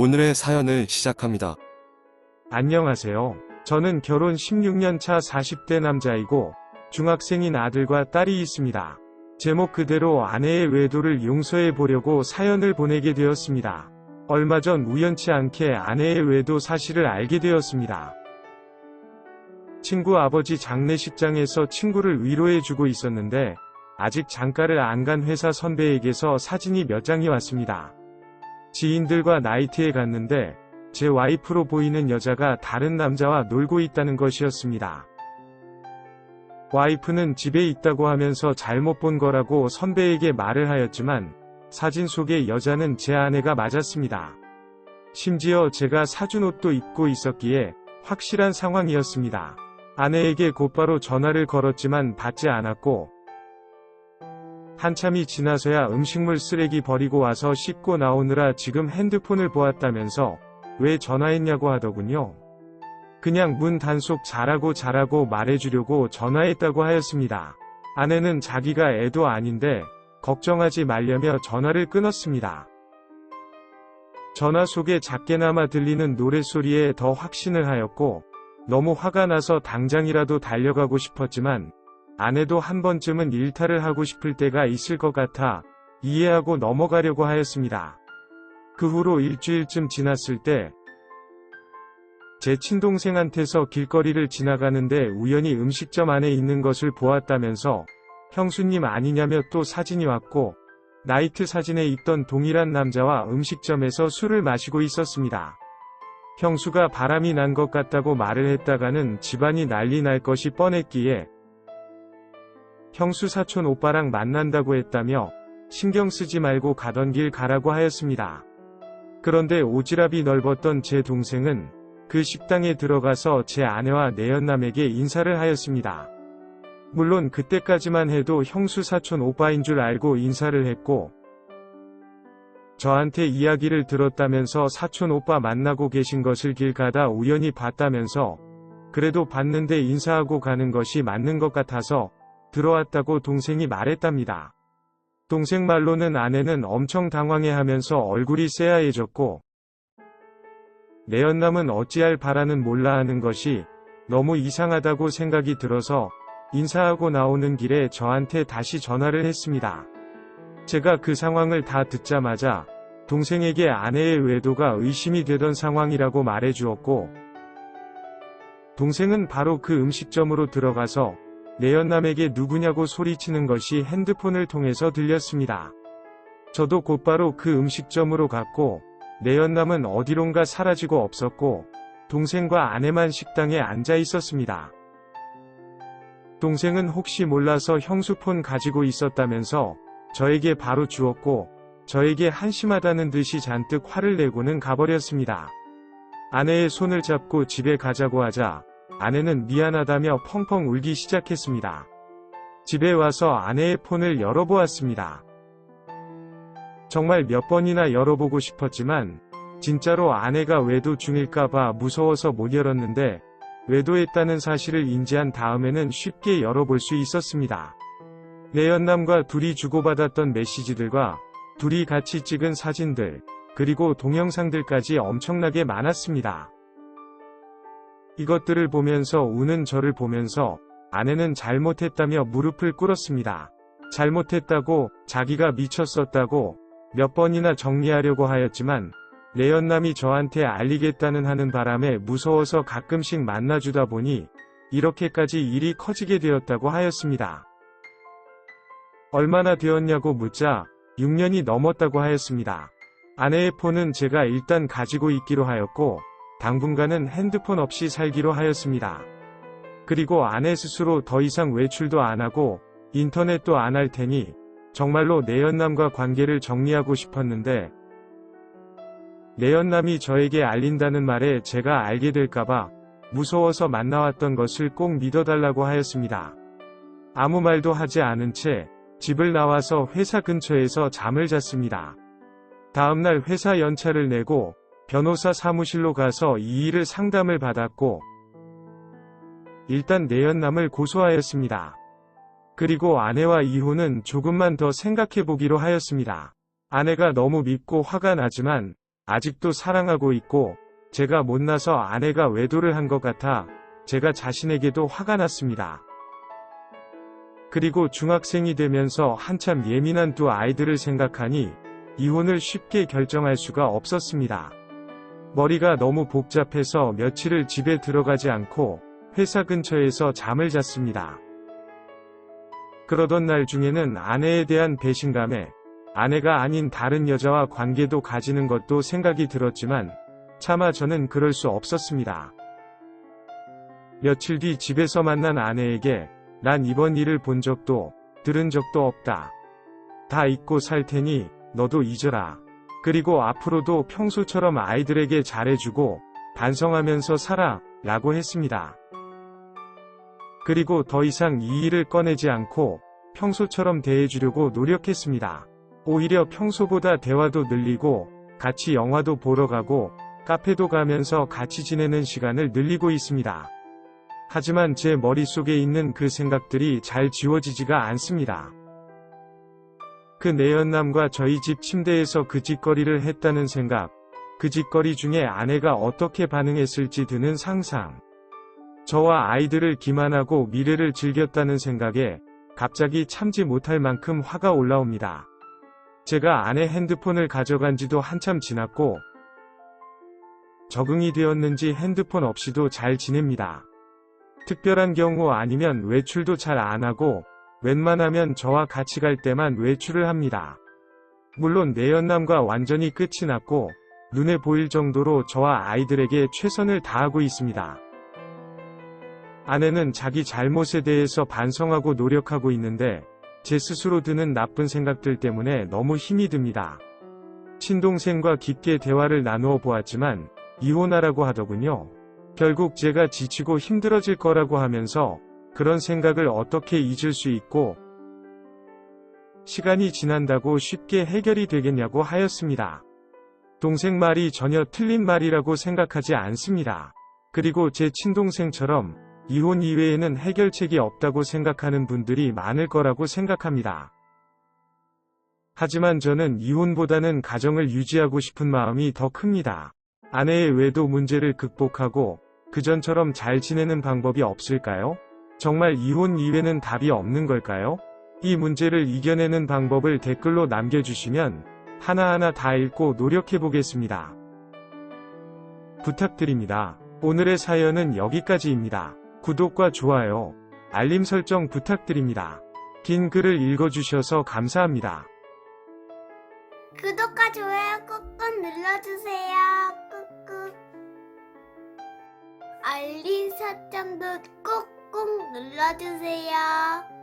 오늘의 사연을 시작합니다. 안녕하세요. 저는 결혼 16년 차 40대 남자이고 중학생인 아들과 딸이 있습니다. 제목 그대로 아내의 외도를 용서해 보려고 사연을 보내게 되었습니다. 얼마 전 우연치 않게 아내의 외도 사실을 알게 되었습니다. 친구 아버지 장례식장에서 친구를 위로해 주고 있었는데 아직 장가를 안 간 회사 선배에게서 사진이 몇 장이 왔습니다. 지인들과 나이트에 갔는데 제 와이프로 보이는 여자가 다른 남자와 놀고 있다는 것이었습니다. 와이프는 집에 있다고 하면서 잘못 본 거라고 선배에게 말을 하였지만 사진 속의 여자는 제 아내가 맞았습니다. 심지어 제가 사준 옷도 입고 있었기에 확실한 상황이었습니다. 아내에게 곧바로 전화를 걸었지만 받지 않았고 한참이 지나서야 음식물 쓰레기 버리고 와서 씻고 나오느라 지금 핸드폰을 보았다면서 왜 전화했냐고 하더군요. 그냥 문 단속 잘하고 잘하고 말해주려고 전화했다고 하였습니다. 아내는 자기가 애도 아닌데 걱정하지 말려며 전화를 끊었습니다. 전화 속에 작게나마 들리는 노랫소리에 더 확신을 하였고 너무 화가 나서 당장이라도 달려가고 싶었지만 아내도 한 번쯤은 일탈을 하고 싶을 때가 있을 것 같아 이해하고 넘어가려고 하였습니다. 그 후로 일주일쯤 지났을 때 제 친동생한테서 길거리를 지나가는데 우연히 음식점 안에 있는 것을 보았다면서 형수님 아니냐며 또 사진이 왔고 나이트 사진에 있던 동일한 남자와 음식점에서 술을 마시고 있었습니다. 형수가 바람이 난 것 같다고 말을 했다가는 집안이 난리 날 것이 뻔했기에 형수 사촌 오빠랑 만난다고 했다며 신경 쓰지 말고 가던 길 가라고 하였습니다. 그런데 오지랖이 넓었던 제 동생은 그 식당에 들어가서 제 아내와 내연남에게 인사를 하였습니다. 물론 그때까지만 해도 형수 사촌 오빠인 줄 알고 인사를 했고 저한테 이야기를 들었다면서 사촌 오빠 만나고 계신 것을 길 가다 우연히 봤다면서 그래도 봤는데 인사하고 가는 것이 맞는 것 같아서 들어왔다고 동생이 말했답니다. 동생 말로는 아내는 엄청 당황해하면서 얼굴이 새하얘졌고 내 연남은 어찌할 바라는 몰라 하는 것이 너무 이상하다고 생각이 들어서 인사하고 나오는 길에 저한테 다시 전화를 했습니다. 제가 그 상황을 다 듣자마자 동생에게 아내의 외도가 의심이 되던 상황이라고 말해주었고 동생은 바로 그 음식점으로 들어가서 내연남에게 누구냐고 소리치는 것이 핸드폰을 통해서 들렸습니다. 저도 곧바로 그 음식점으로 갔고 내연남은 어디론가 사라지고 없었고 동생과 아내만 식당에 앉아 있었습니다. 동생은 혹시 몰라서 형수폰 가지고 있었다면서 저에게 바로 주었고 저에게 한심하다는 듯이 잔뜩 화를 내고는 가버렸습니다. 아내의 손을 잡고 집에 가자고 하자 아내는 미안하다며 펑펑 울기 시작했습니다. 집에 와서 아내의 폰을 열어보았습니다. 정말 몇 번이나 열어보고 싶었지만 진짜로 아내가 외도 중일까봐 무서워서 못 열었는데 외도했다는 사실을 인지한 다음에는 쉽게 열어볼 수 있었습니다. 내 연남과 둘이 주고받았던 메시지들과 둘이 같이 찍은 사진들, 그리고 동영상들까지 엄청나게 많았습니다. 이것들을 보면서 우는 저를 보면서 아내는 잘못했다며 무릎을 꿇었습니다. 잘못했다고, 자기가 미쳤었다고, 몇 번이나 정리하려고 하였지만, 내연남이 저한테 알리겠다는 하는 바람에 무서워서 가끔씩 만나주다 보니, 이렇게까지 일이 커지게 되었다고 하였습니다. 얼마나 되었냐고 묻자 6년이 넘었다고 하였습니다. 아내의 폰은 제가 일단 가지고 있기로 하였고 당분간은 핸드폰 없이 살기로 하였습니다. 그리고 아내 스스로 더 이상 외출도 안 하고 인터넷도 안 할 테니 정말로 내연남과 관계를 정리하고 싶었는데 내연남이 저에게 알린다는 말에 제가 알게 될까봐 무서워서 만나왔던 것을 꼭 믿어달라고 하였습니다. 아무 말도 하지 않은 채 집을 나와서 회사 근처에서 잠을 잤습니다. 다음날 회사 연차를 내고 변호사 사무실로 가서 이 일을 상담을 받았고 일단 내연남을 고소하였습니다. 그리고 아내와 이혼은 조금만 더 생각해 보기로 하였습니다. 아내가 너무 밉고 화가 나지만 아직도 사랑하고 있고 제가 못나서 아내가 외도를 한 것 같아 제가 자신에게도 화가 났습니다. 그리고 중학생이 되면서 한참 예민한 두 아이들을 생각하니 이혼을 쉽게 결정할 수가 없었습니다. 머리가 너무 복잡해서 며칠을 집에 들어가지 않고 회사 근처에서 잠을 잤습니다. 그러던 날 중에는 아내에 대한 배신감에 아내가 아닌 다른 여자와 관계도 가지는 것도 생각이 들었지만 차마 저는 그럴 수 없었습니다. 며칠 뒤 집에서 만난 아내에게 난 이번 일을 본 적도 들은 적도 없다. 다 잊고 살 테니 너도 잊어라. 그리고 앞으로도 평소처럼 아이들에게 잘해주고 반성하면서 살아 라고 했습니다. 그리고 더 이상 이 일을 꺼내지 않고 평소처럼 대해주려고 노력했습니다. 오히려 평소보다 대화도 늘리고 같이 영화도 보러 가고 카페도 가면서 같이 지내는 시간을 늘리고 있습니다. 하지만 제 머릿속에 있는 그 생각들이 잘 지워지지가 않습니다. 그 내연남과 저희 집 침대에서 그 짓거리를 했다는 생각, 그 짓거리 중에 아내가 어떻게 반응했을지 드는 상상. 저와 아이들을 기만하고 미래를 즐겼다는 생각에 갑자기 참지 못할 만큼 화가 올라옵니다. 제가 아내 핸드폰을 가져간 지도 한참 지났고, 적응이 되었는지 핸드폰 없이도 잘 지냅니다. 특별한 경우 아니면 외출도 잘 안 하고, 웬만하면 저와 같이 갈 때만 외출을 합니다. 물론 내연남과 완전히 끝이 났고, 눈에 보일 정도로 저와 아이들에게 최선을 다하고 있습니다. 아내는 자기 잘못에 대해서 반성하고 노력하고 있는데 제 스스로 드는 나쁜 생각들 때문에 너무 힘이 듭니다. 친동생과 깊게 대화를 나누어 보았지만 이혼하라고 하더군요. 결국 제가 지치고 힘들어질 거라고 하면서 그런 생각을 어떻게 잊을 수 있고 시간이 지난다고 쉽게 해결이 되겠냐고 하였습니다. 동생 말이 전혀 틀린 말이라고 생각하지 않습니다. 그리고 제 친동생처럼 이혼 이외에는 해결책이 없다고 생각하는 분들이 많을 거라고 생각합니다. 하지만 저는 이혼보다는 가정을 유지하고 싶은 마음이 더 큽니다. 아내의 외도 문제를 극복하고 그전처럼 잘 지내는 방법이 없을까요? 정말 이혼 이외는 답이 없는 걸까요? 이 문제를 이겨내는 방법을 댓글로 남겨주시면 하나하나 다 읽고 노력해 보겠습니다. 부탁드립니다. 오늘의 사연은 여기까지입니다. 구독과 좋아요, 알림 설정 부탁드립니다. 긴 글을 읽어주셔서 감사합니다. 구독과 좋아요 꾹꾹 눌러주세요. 꾹꾹. 알림 설정도 꾹 꾹 눌러주세요.